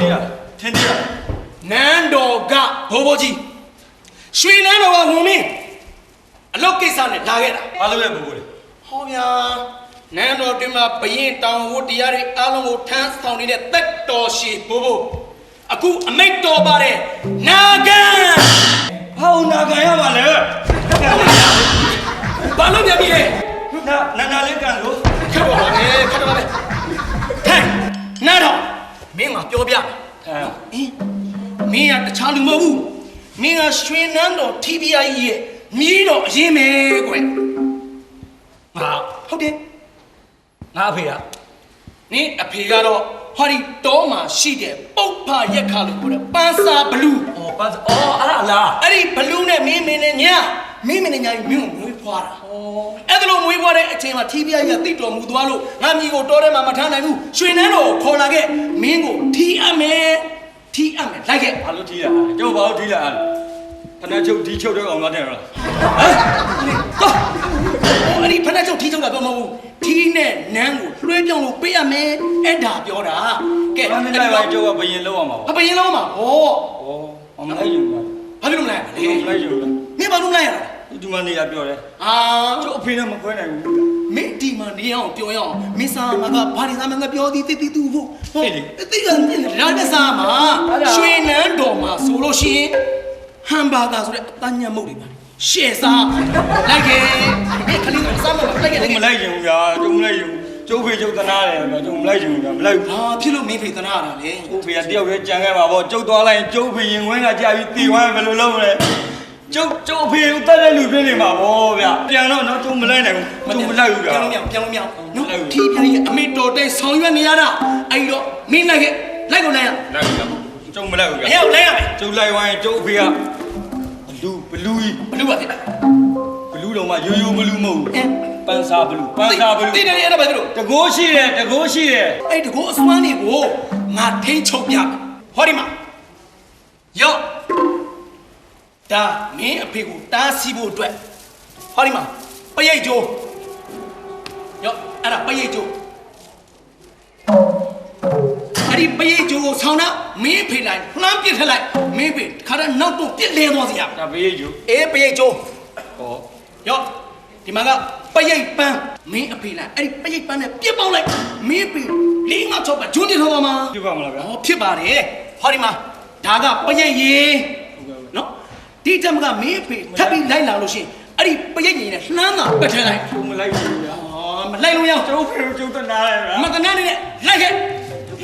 ကြီးလားထင်သေးလားနန်းတော်ကဘိုးဘိုးကြီးရွှေနန်းတော်ကဝင်မင်းအလုတ်ကိစ္စနဲ့လာခဲ့တာဘာလို့လဲဘိုးဘိုးလေဟောဗျာနန်းတော်တွင်မှာဘရင်တောင်ဝတ်တရားတွေအားလုံးကိုထမ်းဆောင်နေတဲ့သက်တော်ရှိဘိုးဘိုးအခုအမိတ်တော်ပါတယ်နာဂန်ဟောနာခံရပါလေဘာလို့ပြန်ပြီလဲနာနာနာလေးကန်လို့ခက်ပါပါလေခက်ပါပါလေထိုင်နားတော့ မင်းကပြောပြမယ်အဲဟင်မင်းကတခြားလူမဟုတ်ဘူးမင်းကရွှေနန်းတော် TBI ရဲ့မြီးတော်အရင်ပဲကွယ်ငါဟုတ်တယ်ငါအဖေကနင်းအဖေကတော့ ဟောဒီတောမှာရှိတဲ့ပုတ်ဖရက်ခါလို့ပြောတယ်ပန်းစာဘလူးအော်ပတ်အော်အဲ့ဒါလားအဲ့ဒီဘလူးနဲ့မင်းမင်းနဲ့ညမင်းမင်းနဲ့ညကြီးမင်းကိုမွေးဖွားတာဩအဲ့ဒါလို့မွေးဖွားတဲ့အချိန်မှာ TBI ကတိတော်မူသွားလို့ငါမိကိုတောထဲမှာမထားနိုင်ဘူးရွှေနန်းတော်ကိုခေါ်လာခဲ့မင်းကိုထီအပ်မယ်ထီအပ်မယ်လိုက်ခဲ့ဘာလို့ထီးတာလဲကျုပ်ဘာလို့ထီးတာလဲ ဖဏချုပ်ဒီချုပ်တဲ့ကောင်သားတယ်လားတော့အဲ့ဒီဖဏချုပ်ထီချုပ်တာပြောမဟုတ်ဘူးထီနဲ့နန်းကိုလွှဲပြောင်းလို့ပေးရမယ်အဲ့ဒါပြောတာကဲဘာနဲ့လိုက်ပါကျုပ်ကဘယင်လောက်အောင်ပါအပရင်လုံးမှာဟောဩမလိုက်ယူလားဘာဖြစ်လို့မလဲလေမလိုက်ယူလားမင်းဘာလို့မလဲရတာဒီမှာနေရပြောတယ်အာကျုပ်အဖေနဲ့မခွဲနိုင်ဘူးမင်းဒီမှာနေအောင်ပြောရအောင်မင်းစားမှာကဘာတွေစားမှာငါပြောသည်တိတိတူဖို့ဟုတ်တိကမြင်လာတဲ့စားမှာရွှေနန်းတော်မှာဆိုလို့ရှိရင် ဟမ်ဘာသာဆိုတဲ့အတညံမုတ်တွေပါရှေ့စားလိုက်ခဲ့မင်းခလေးကစားမှာလိုက်ခဲ့လိုက်ကျုပ်မခဲ့လိုက်ယူဗျာကျုပ်မလိုက်ယူကျုပ်ဖေကျုပ်သနာတယ်ဗျာကျုပ်မလိုက်ယူဗျာမလိုက်ဘူးဟာဖြစ်လို့မင်းဖေသနာရတာလေကျုပ်ဖေကတယောက်ရဲ့ကြံခဲ့ပါဗောကျုပ်သွားလိုက်ကျုပ်ဖေရင်ခွင်းကကြာပြီးတီဝမ်းဘယ်လိုလုပ်မလဲကျုပ်ကျုပ်အဖေကိုတတ်တဲ့လူပြနေမှာဗောဗျာပြန်တော့တော့ကျုပ်မလိုက်နိုင်ဘူးကျုပ်မလိုက်ဘူးဗျာပြန်လို့မရပြန်လို့မရနော်ထီးပြရဲ့အမေတော်တဲ့ဆောင်ရွက်နေရတာအဲ့တော့မင်းလိုက်ခဲ့လိုက်ကုန်လိုက်ရလိုက်ဗျာ ကျုပ်မလိုက်ဘူးအဗျာရောက်လိုက်ရမယ်ကျုပ်လိုက်ဝိုင်းကျုပ်အဖေကဘလူးဘလူးကြီးဘလို့ပါတဲ့ဘလူးတော့မှရိုးရိုးဘလူးမဟုတ်ဘူးအဲပန်းစာဘလူးပန်းစာဘလူးတိတယ်အဲ့ဒါပဲတို့တကိုးရှိတယ်တကိုးရှိတယ်အဲ့တကိုအစွမ်းတွေကိုငါထိန်းချုပ်ပြမယ်ဟောဒီမှာယော့ဒါမင်းအဖေကိုတားဆီးဖို့အတွက်ဟောဒီမှာပရိတ်ကျိုးယော့အဲ့ဒါပရိတ်ကျိုး အဲ့ဒီပရိတ်ကျိုးကိုဆောင်းတာမင်းအဖေလိုက်လှမ်းပစ်ထက်လိုက်မင်းအဖေခါတော့နောက်တော့ပြစ်လဲသွားစီရမယ်ဒါဘေးယူအေးပရိတ်ကျိုးဟောယောဒီမှာကပရိတ်ပန်းမင်းအဖေလိုက်အဲ့ဒီပရိတ်ပန်းနဲ့ပြစ်ပေါက်လိုက်မင်းအဖေလေးငါချောက်ပါဂျွန်းတင်ထောပါမှာပြပါမလားဗျာဟောဖြစ်ပါတယ်ဟောဒီမှာဒါကပရိတ်ရေနော်ဒီတမကမင်းအဖေထပ်ပြီးလိုက်လာလို့ရှိရင်အဲ့ဒီပရိတ်ကြီးနဲ့လှမ်းတာပက်ထဲလိုက်ကျုပ်မလိုက်ဘူးဗျာဟောမလိုက်လို့ရအောင်ကျုပ်ဖေကိုကျုပ်တနာတယ်ဗျာမကနာနေနဲ့လိုက်ခဲ့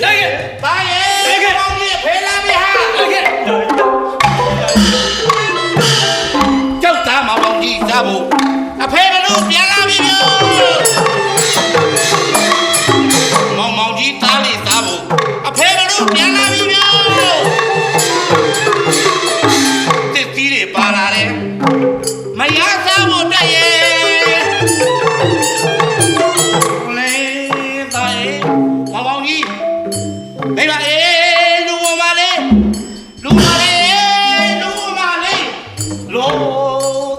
လိုက်ခဲ့ပါရဲ့ကောင်းကြီးဖေးလာပြီဟာလိုက်ခဲ့ကြောက်သားမောင်မောင်ကြီးစားဖို့အဖေဘလို့ပြန်လာပြီမျိုးမောင်မောင်ကြီးသားလေးစားဖို့အဖေဘလို့ပြန်လာပြီမျိုးတစ်သီးတွေပါလာတယ်မရစားဖို့တက်ရဲ့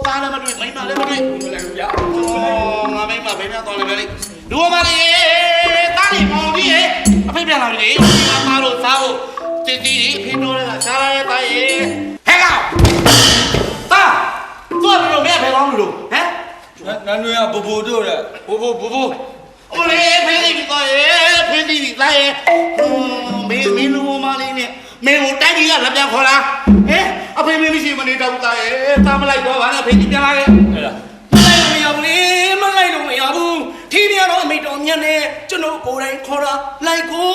သားလည်းမတွေ့မိန်းမလည်းမတွေ့မလိုက်ဘူးဗျာအော်ငါမိန်းမဘယ်နဲ့သွားလဲပဲလေလူမလေးသားလေးမောင်ကြီးရဲ့အဖေပြန်လာပြီလေငါသားလို့စားဖို့တည်တည်အဖေတို့လည်းစားရတဲ့သားရဲ့ဟဲ့ကောင်သားသွားပြီးတော့မင်းဖယ်ကောင်းလို့ဟမ်နန်းနွေကဘူဘူတို့တဲ့ဘူဘူဘူဘူအိုလေဖေးပြီးသွားရဲ့ဖေးပြီးသားရဲ့မင်းမင်းလူမလေးနဲ့မင်းကိုတိုက်ကြီးကလက်ပြန်ခေါ်လာဟဲ့ အဖေမင်းမရှိမနေတော့ဘူးသားရဲ့သားမလိုက်တော့ဘာလဲဖေးကြီးပြန်လာခဲ့အဲ့ဒါမလိုက်လို့မရဘူးလေမလိုက်လို့မရဘူးထီးပြတော့အမိတော်ညံ့နေကျွန်တော်ကိုယ်တိုင်ခေါ်တာလိုက်ကို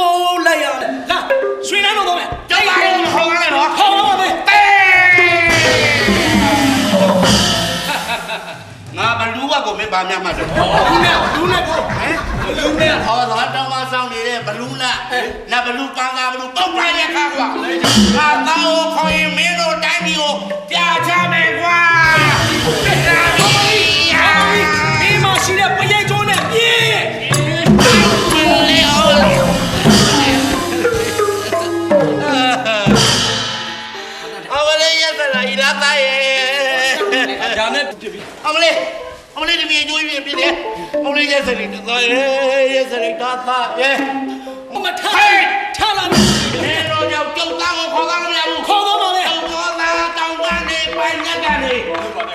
လိုက်ရတယ်လာရွှေနန်းတော်တော့မယ်ကျောင်းလာရင်ဟောင်းလိုက်တော့ခေါ်တော့မယ်တေးငါဘလူးကကိုမင်းပါများမှတော့လူနဲ့လူနဲ့ကိုဟမ်ဘလူးနဲ့ဟောတော့တောင်းမဆောင်နေတဲ့ဘလူးနဲ့နဘလူးပန်းသာဘလူးပုတ်လိုက်တဲ့ခါကွာငါသားကိုခေါ်ရင်မင်းတို့တို သလားဤလာသားရဲ့ဒါနဲ့ပြပြီအမလေးအမလေးဒီမြေကျိုးကြီးပြတယ်အမလေးရက်စရိတ်သားရဲ့ရက်စရိတ်သားသားရဲ့မထားထားလာမယ်ဘယ်တော့ကြောက်ကျုပ်သားကိုခေါ်သားလို့မရဘူးခေါ်တော့ပါလေကျုပ်ဘောသားတောင်ကနေပိုင်ရက်ကနေ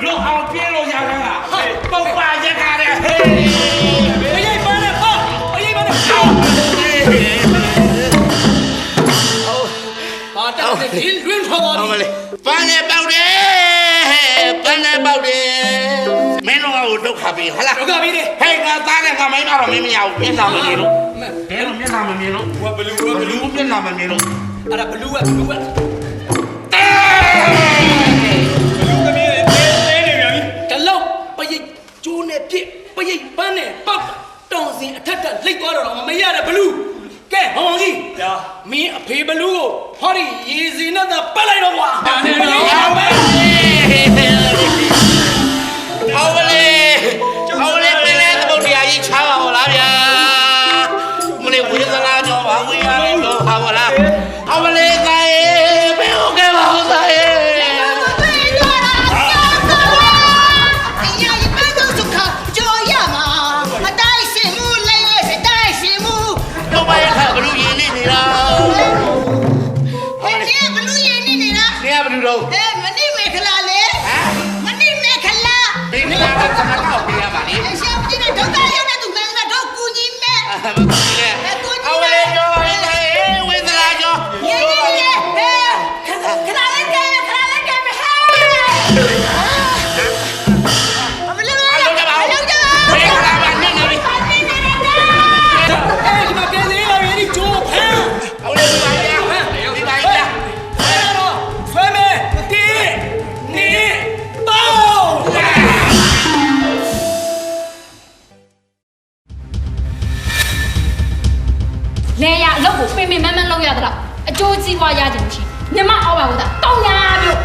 လူအောင်ပြင်းလို့ရတာကပုတ်ပါရက် တော့မင်းမရဘူးမျက်နှာမမြင်လို့ဘယ်လိုမျက်နှာမမြင်လို့ဟိုဘလူးဘဘလူးလူးမျက်နှာမမြင်လို့အဲ့ဒါဘလူးကဘလူးကဘလူးသမီးလေးတဲနေပြန်ပြီတလောက်ပရိတ်ကျိုးနဲ့ပြစ်ပရိတ်ပန်းနဲ့ပောက်တောင်စင်အထက်ကလိတ်သွားတော့မရတဲ့ဘလူးကဲဟောင်ကြီးညာမင်းအဖေဘလူးကိုဟောဒီရေစီနဲ့သာပတ်လိုက်တော့ကွာဒါနဲ့တော့ လာကသမကောက်ပြရပါလိမ့်မကူလေ အလုပ်ကိုပင်ပင်မန်းမန်းလုပ်ရတာအကျိုးကြီးပွားရကြလို့ရှိရင်မြမအောက်ပါကတောင်းရပြုတ်